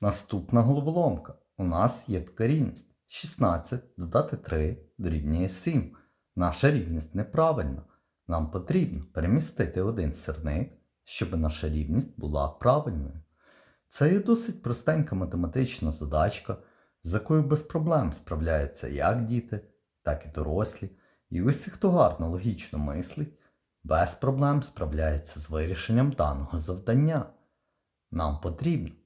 Наступна головоломка. У нас є така рівність. 16 додати 3 дорівнює 7. Наша рівність неправильна. Нам потрібно перемістити один сірник, щоб наша рівність була правильною. Це є досить простенька математична задачка, з якою без проблем справляються як діти, так і дорослі. І усі, хто гарно логічно мислить, без проблем справляється з вирішенням даного завдання. Нам потрібно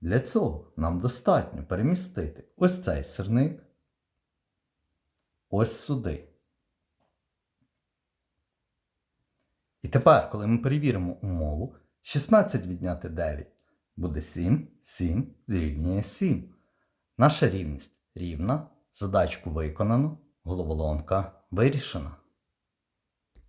Для цього нам достатньо перемістити ось цей сирник ось сюди. І тепер, коли ми перевіримо умову, 16 відняти 9 буде 7, 7 дорівнює 7. Наша рівність рівна, задачку виконано, головоломка вирішена.